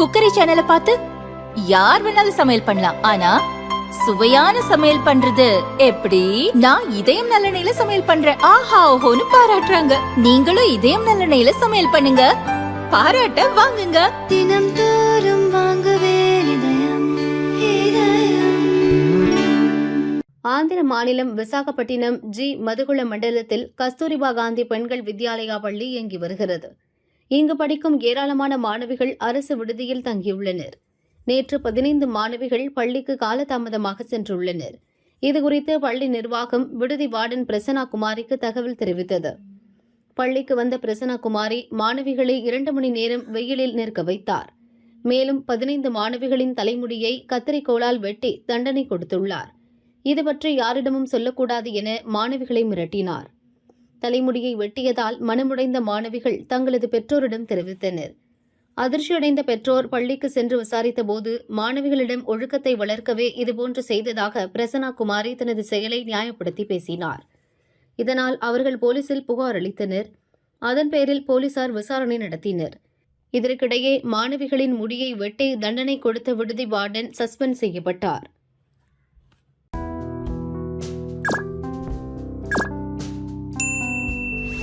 Cookery சேனலை பார்த்து யார் வேணாலும் சமையல் பண்ணலாம். ஆனா சுவையான சமையல் பண்றது எப்படி? நான் இதயம் நல்லெண்ணெயில சமையல் பண்றேன். ஆஹா ஓஹோன்னு பாராட்டுறாங்க. நீங்களும் இதயம் நல்லெண்ணெயில சமையல் பண்ணுங்க. பாராட்ட வாங்குங்க. தினம் தோறும் வாங்குவே இதயம் இதயம். ஆந்திர மாநிலம் விசாகப்பட்டினம் ஜி. மதுகுள மண்டலத்தில் கஸ்தூரிபா காந்தி பெண்கள் வித்யாலயா பள்ளி இயங்கி வருகிறது. இங்கு படிக்கும் ஏராளமான மாணவிகள் அரசு விடுதியில் தங்கியுள்ளனர். நேற்று பதினைந்து மாணவிகள் பள்ளிக்கு காலதாமதமாக சென்றுள்ளனர். இதுகுறித்து பள்ளி நிர்வாகம் விடுதி வார்டன் பிரசனா குமாரிக்கு தகவல் தெரிவித்தது. பள்ளிக்கு வந்த பிரசனா குமாரி மாணவிகளை இரண்டு மணி நேரம் வெயிலில் நிற்க வைத்தார். மேலும் பதினைந்து மாணவிகளின் தலைமுடியை கத்திரிக்கோளால் வெட்டி தண்டனை கொடுத்துள்ளார். இது பற்றி யாரிடமும் சொல்லக்கூடாது என மாணவிகளை மிரட்டினார். தலைமுடியை வெட்டியதால் மனமுடைந்த மாணவிகள் தங்களது பெற்றோரிடம் தெரிவித்தனர். அதிர்ச்சியடைந்த பெற்றோர் பள்ளிக்கு சென்று விசாரித்தபோது மாணவிகளிடம் ஒழுக்கத்தை வளர்க்கவே இதுபோன்று செய்ததாக பிரசனா குமாரி தனது செயலை நியாயப்படுத்தி பேசினார். இதனால் அவர்கள் போலீசில் புகார் அளித்தனர். அதன் பேரில் போலீசார் விசாரணை நடத்தினர். இதற்கிடையே மாணவிகளின் முடியை வெட்டி தண்டனை கொடுத்த விடுதி வார்டன் சஸ்பெண்ட் செய்யப்பட்டார்.